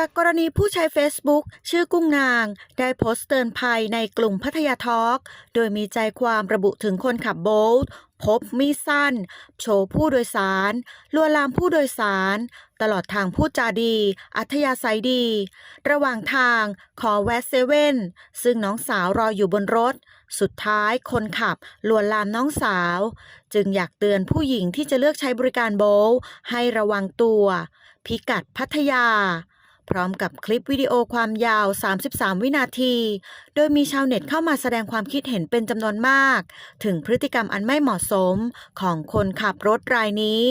จากกรณีผู้ใช้ Facebook ชื่อกุ้งนาง ได้โพสต์เตือนภัยในกลุ่มพัทยาทอล์กโดยมีใจความระบุถึงคนขับโบ๊ทพบมีดสั้น โชว์ผู้โดยสารลวนลามผู้โดยสาร ตลอดทางพูดจาดี อัธยาศัยดี ระหว่างทางขอแวะเซเว่น ซึ่งน้องสาวรออยู่บนรถ สุดท้ายคนขับลวนลามน้องสาว จึงอยากเตือนผู้หญิงที่จะเลือกใช้บริการโบทให้ระวังตัว พิกัดพัทยา พร้อมกับคลิปวิดีโอความยาว 33 วินาที โดยมีชาวเน็ตเข้ามาแสดงความคิดเห็นเป็นจำนวนมาก ถึงพฤติกรรมอันไม่เหมาะสมของคนขับรถรายนี้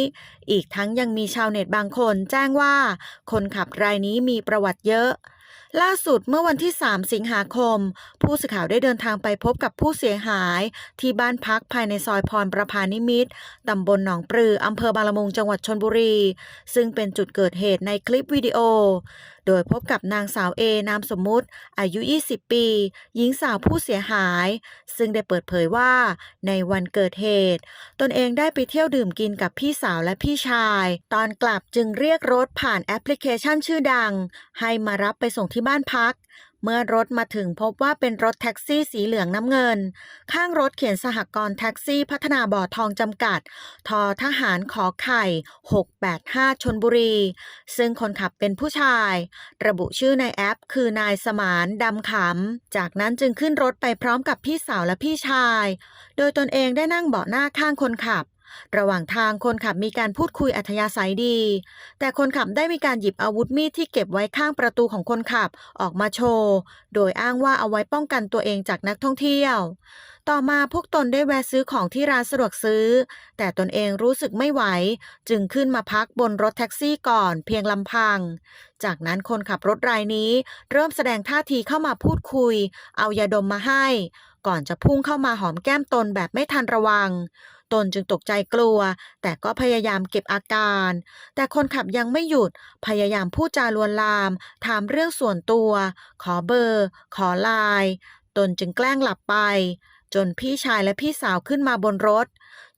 อีกทั้งยังมีชาวเน็ตบางคนแจ้งว่า คนขับรายนี้มีประวัติเยอะ ล่าสุดเมื่อวันที่ 3 สิงหาคม ผู้สื่อข่าวได้เดินทางไปพบกับผู้เสียหาย ที่บ้านพักภายในซอยพรประพานิมิตตำบลหนองปลืออำเภอบางละมุงจังหวัดชนบุรี ซึ่งเป็นจุดเกิดเหตุในคลิปวิดีโอ โดยพบกับนางสาวเอนามสมมุติ อายุ 20 ปี หญิงสาวผู้เสียหาย ซึ่งได้เปิดเผยว่า ในวันเกิดเหตุ ตนเองได้ไปเที่ยวดื่มกินกับพี่สาวและพี่ชาย ตอนกลับจึงเรียกรถผ่านแอปพลิเคชันชื่อดัง ให้มารับไปส่งที่บ้านพัก เมื่อรถมาถึงพบว่าเป็นรถแท็กซี่สีเหลืองน้ำเงิน ข้างรถเขียนสหกรณ์แท็กซี่พัฒนาบ่อทองจำกัด ทอทหารขอไข่ 685 ชนบุรี ซึ่งคนขับเป็นผู้ชาย ระบุชื่อในแอป คือนายสมานดำขำ จากนั้นจึงขึ้นรถไปพร้อมกับพี่สาวและพี่ชาย โดยตนเองได้นั่งเบาะหน้าข้างคนขับ ระหว่างทางคนขับมีการพูดคุยอัธยาศัยดี แต่คนขับได้มีการหยิบอาวุธมีดที่เก็บไว้ข้างประตูของคนขับออกมาโชว์ โดยอ้างว่าเอาไว้ป้องกันตัวเองจากนักท่องเที่ยว ต่อมาพวกตนได้แวะซื้อของที่ร้านสะดวกซื้อ แต่ตนเองรู้สึกไม่ไหว จึงขึ้นมาพักบนรถแท็กซี่ก่อนเพียงลำพัง จากนั้นคนขับรถรายนี้ เริ่มแสดงท่าทีเข้ามาพูดคุย เอายาดมมาให้ก่อนจะพุ่งเข้ามาหอมแก้มตนแบบไม่ทันระวัง ตนจึงตกใจกลัว แต่ก็พยายามเก็บอาการ แต่คนขับยังไม่หยุด พยายามพูดจาลวนลาม ถามเรื่องส่วนตัว ขอเบอร์ ขอไลน์ตนจึงแกล้งหลับไป จนพี่ชายและพี่สาวขึ้นมาบนรถ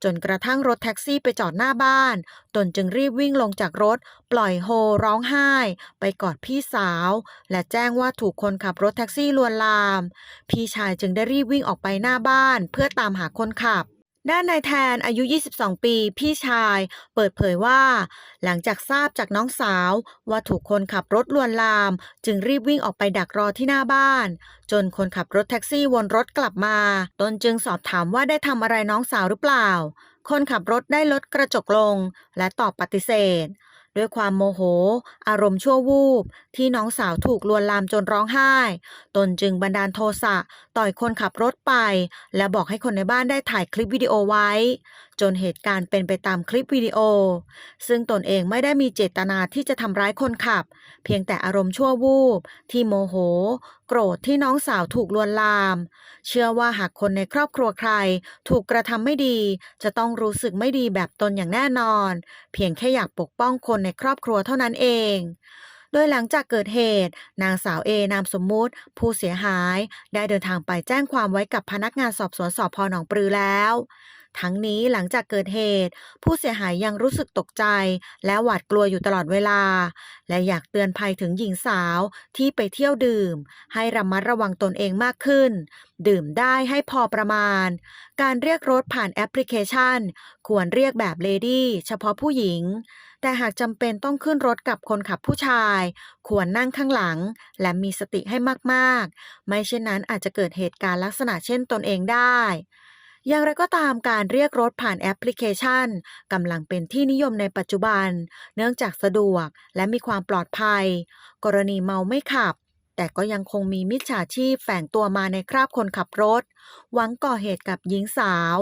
จนกระทั่งรถแท็กซี่ไปจอดหน้าบ้าน ตนจึงรีบวิ่งลงจากรถ ปล่อยโฮร้องไห้ ไปกอดพี่สาว และแจ้งว่าถูกคนขับรถแท็กซี่ลวนลาม พี่ชายจึงได้รีบวิ่งออกไปหน้าบ้าน เพื่อตามหาคนขับ ด้านนายแทนอายุ 22 ปี พี่ชาย เปิดเผยว่า หลังจากทราบจากน้องสาว ว่าถูกคนขับรถลวนลาม จึงรีบวิ่งออกไปดักรอที่หน้าบ้าน จนคนขับรถแท็กซี่วนรถกลับมา ตนจึงสอบถามว่าได้ทำอะไรน้องสาวหรือเปล่า คนขับรถได้ลดกระจกลง และตอบปฏิเสธ ด้วยความโมโห อารมณ์ชั่ววูบ ที่น้องสาวถูกลวนลามจนร้องไห้ ตนจึงบันดาลโทสะต่อยคนขับรถไป และบอกให้คนในบ้านได้ถ่ายคลิปวิดีโอไว้ จนเหตุการณ์เป็นไปตามคลิปวิดีโอ ซึ่งตนเองไม่ได้มีเจตนาที่จะทำร้ายคนขับ เพียงแต่อารมณ์ชั่ววูบ ที่โมโห โกรธที่น้องสาวถูกลวนลาม เชื่อว่าหากคนในครอบครัวใคร ถูกกระทำไม่ดี จะต้องรู้สึกไม่ดีแบบตนอย่างแน่นอน เพียงแค่อยากปกป้องคนในครอบครัวเท่านั้นเองโดยหลังจากเกิดเหตุ นางสาวเอนามสมมุติ ผู้เสียหาย ได้เดินทางไปแจ้งความไว้กับพนักงานสอบสวนสพหนองปลือแล้ว ทั้งนี้หลังจากเกิดเหตุ ผู้เสียหายยังรู้สึกตกใจ และหวาดกลัวอยู่ตลอดเวลา และอยากเตือนภัยถึงหญิงสาวที่ไปเที่ยวดื่ม ให้ระมัดระวังตนเองมากขึ้น ดื่มได้ให้พอประมาณ การเรียกรถผ่านแอปพลิเคชัน ควรเรียกแบบเลดี้เฉพาะผู้หญิง แต่หากจำเป็นต้องขึ้นรถกับคนขับผู้ชาย ควรนั่งข้างหลัง และมีสติให้มากๆ ไม่เช่นนั้นอาจจะเกิดเหตุการณ์ลักษณะเช่นตนเองได้ อย่างไรก็ตามการเรียกรถผ่านแอปพลิเคชันกำลังเป็นที่นิยมในปัจจุบัน เนื่องจากสะดวกและมีความปลอดภัย กรณีเมาไม่ขับ แต่ก็ยังคงมีมิจฉาชีพแฝงตัวมาในคราบคนขับรถ หวังก่อเหตุกับหญิงสาว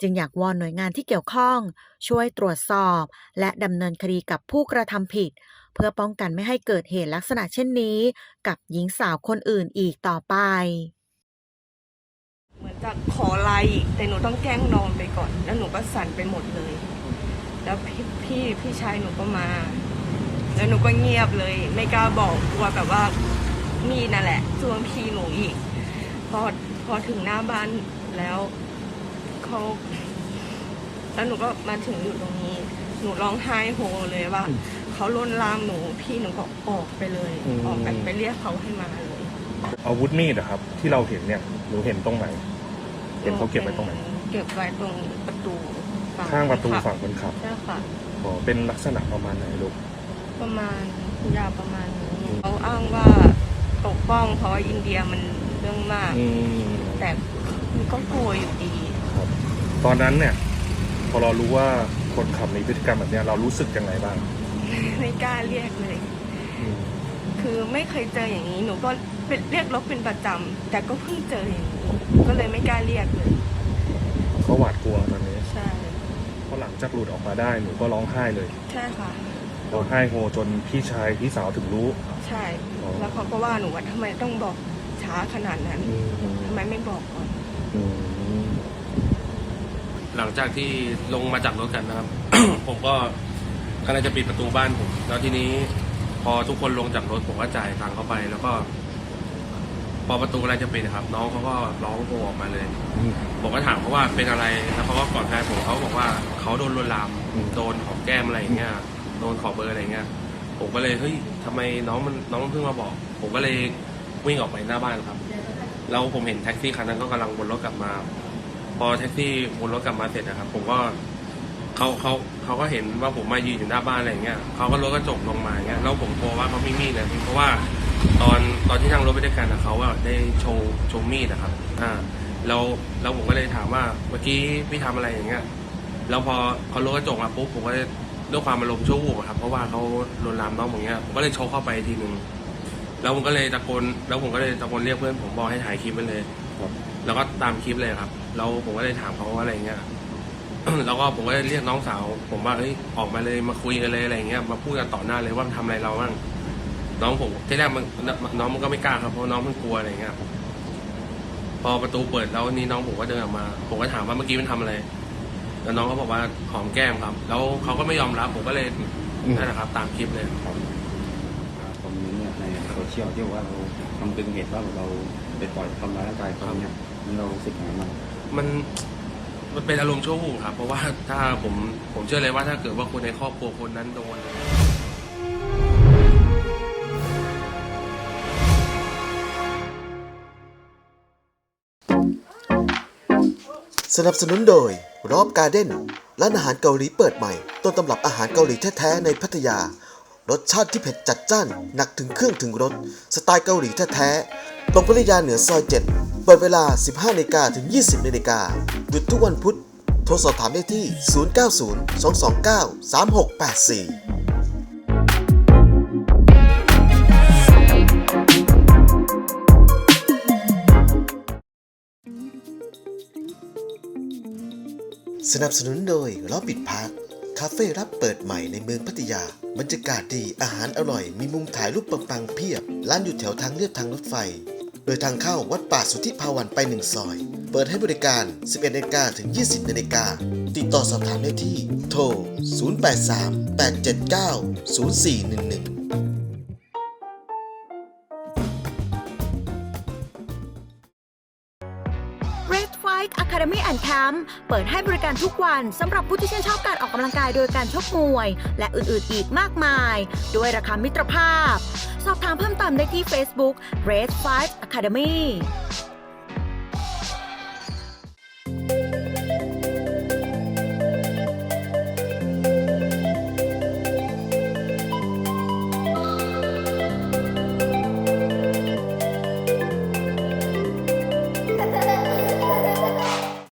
จึงอยากวอนหน่วยงานที่เกี่ยวข้อง ช่วยตรวจสอบ และดำเนินคดีกับผู้กระทำผิด เพื่อป้องกันไม่ให้เกิดเหตุลักษณะเช่นนี้ กับหญิงสาวคนอื่นอีกต่อไป จะขอไลน์อีกแต่หนูต้องแกล้งนอนไปก่อน แล้วหนูก็สั่นไปหมดเลย แล้วพี่พี่พี่ชายหนูก็มา แล้วหนูก็เงียบเลย ไม่กล้าบอกกลัวแบบว่ามีนั่นแหละจ้วงพี่หนูอีก พอพอถึงหน้าบ้านแล้วเขาแล้วหนูก็มาถึงอยู่ตรงนี้ หนูร้องไห้โฮเลยว่าขเขาลวนลามหนูพี่หนูก็ออกไปเลยอืมออกไปไปเรียกเขาให้มาเลยอาวุธมีดอะครับ ที่เราเห็นเนี่ยหนูเห็นตรงไหน เห็นเขาเก็บไว้ตรงไหนเก็บไว้ตรงประตูฝั่ข้างประตูค่ะฝั่งคนขับใช่ค่ะอ๋อเป็นลักษณะประมาณไหนลูกประมาณยาวประมาณนี้อืมเขาอ้างว่าปกป้องเพราะว่าอินเดียมันเรื่องมาก อืมแต่มันก็กลัวอยู่ดี ครับ ตอนนั้นเนี่ย พอเรารู้ว่าคนขับมีพฤติกรรมแบบเนี้ยเรารู้สึกยังไงบ้าง ไม่กล้าเรียกเลย อืม คือไม่เคยเจออย่างนี้ หนูก็เป็นเรียกรถเป็นประจำแต่ก็เพิ่งเจออย่างนี้ก็เลยไม่กล้าเรียกเลยเขาหวาดกลัวตอนนี้ใช่พอหลังจากหลุดออกมาได้หนูก็ร้องไห้เลย ใช่ค่ะร้องไห้โฮจนพี่ชายพี่สาวถึงรู้ ใช่อ๋อแล้วเขาก็ว่าหนูว่าทำไมต้องบอกช้าขนาดนั้นอืมทำไมไม่บอกก่อนอืมหลังจากที่ลงมาจากรถกันนะครับ ผมก็กำลังจะปิดประตูบ้านผม แล้วทีนี้ พอทุกคนลงจากรถผมก็จ่ายตังค์เข้าไป แล้วก็พอประตูกำลังจะปิดนะครับ น้องเขาก็ร้องโฮออกมาเลย อืม ผมก็ถามเขาว่าเป็นอะไรแล้วเขาก็กอดแฟนผมเขาบอกว่าเขาโดนลวนลามอืม โดนหอแก้มอะไรอย่างเงี้ยโดนขอเบอร์อะไรอย่างเงี้ย ผมก็เลยเฮ้ยทำไมน้องมันน้องเพิ่งมาบอก ผมก็เลยวิ่งออกไปหน้าบ้านครับ แล้วผมเห็นแท็กซี่คันนั้นก็กำลังวนรถกลับมา พอแท็กซี่วนรถกลับมาเสร็จนะครับ ผมก็ เขาเขาเขาก็เห็นว่าผมมายืนอยู่หน้าบ้านอะไรอย่างเงี้ยเขาก็รถกระจกลงมาอย่างเงี้ยแล้วผมกลัวว่าเขามีมีดนะเพราะว่าตอนตอนที่นั่งรถไปด้วยกันนะเขาอะได้โชว์โชว์มีดนะครับอ่าแล้วแล้วผมก็เลยถามว่าเมื่อกี้พี่ทำอะไรอย่างเงี้ยแล้วพอเขารถกระจกมาปุ๊บผมก็เลยด้วยความอารมณ์ชั่ววูบครับเพราะว่าเขาลวนลามน้องผมเงี้ยผมก็เลยโชกเข้าไปทีหนึ่งแล้วผมก็เลยตะโกนแล้วผมก็เลยตะโกนเรียกเพื่อนผมบอกให้ถ่ายคลิปไว้เลยแล้วก็ตามคลิปเลยครับแล้วผมก็เลยถามเขาว่าอะไรเงี้ย แล้วก็ผมก็เลยเรียกน้องสาว ผมว่าเอ้ยออกมาเลยมาคุยกันเลยอะไรเงี้ยมาพูดกันต่อหน้าเลยว่ามันทำอะไรเราบ้างน้องผมที่แรกมันน้องมันก็ไม่กล้าครับเพราะน้องมันกลัวอะไรเงี้ยพอประตูเปิดแล้วนี่น้องผมก็เดินออกมา ผมก็ถามว่าเมื่อกี้มันทำอะไรแล้วน้องเขาบอกว่าหอมแก้มครับ แล้วเขาก็ไม่ยอมรับผมก็เลยอืมนั่นแหละครับ ตามคลิปเลยคอมเมนต์เนี่ยในโซเชียลที่บอกว่าเราทำเป็นเหตุว่าเราไปต่อยทำร้ายร่างกายเขาเนี่ยนี่เรารู้สึกยังไงบ้างมัน มันเป็นอารมณ์ชั่ววูบครับ เพราะว่าถ้าผมผมเชื่อเลยว่าถ้าเกิดว่าคนในครอบครัวคนนั้นโดนสนับสนุนโดยรอบการ์เด้นร้านอาหารเกาหลีเปิดใหม่ ต้นตำรับอาหารเกาหลีแท้ๆในพัทยา รสชาติที่เผ็ดจัดจ้าน หนักถึงเครื่องถึงรส สไตล์เกาหลีแท้ๆ ตรงพัทยาเหนือซอย 7 เปิดเวลา 15นาฬิกาถึง 20นาฬิกาหยุดทุกวันพุธ โทรสอบถามได้ที่ 090 229 3684สนับสนุนโดยล้อปิดพาร์คคาเฟ่รับเปิดใหม่ในเมืองพัทยา บรรยากาศดีอาหารอร่อย มีมุมถ่ายรูปปังๆเพียบ ร้านอยู่แถวทางเลียบทางรถไฟ ดยทางเข้าวัดป่าสุทธิภาวันไปหนึ่งซอย เปิดให้บริการ 11นาฬิกาถึง 20นาฬิกาติดต่อสอบถามได้ที่ โทร 083 879 0411 Bike Academy and Camp เปิดให้บริการทุกวันสำหรับผู้ที่ชื่นชอบการออกกำลังกายโดยการชกมวย และอื่นๆอีกมากมาย ด้วยราคามิตรภาพ สอบถามเพิ่มเติมได้ที่ Facebook Red Fight Academy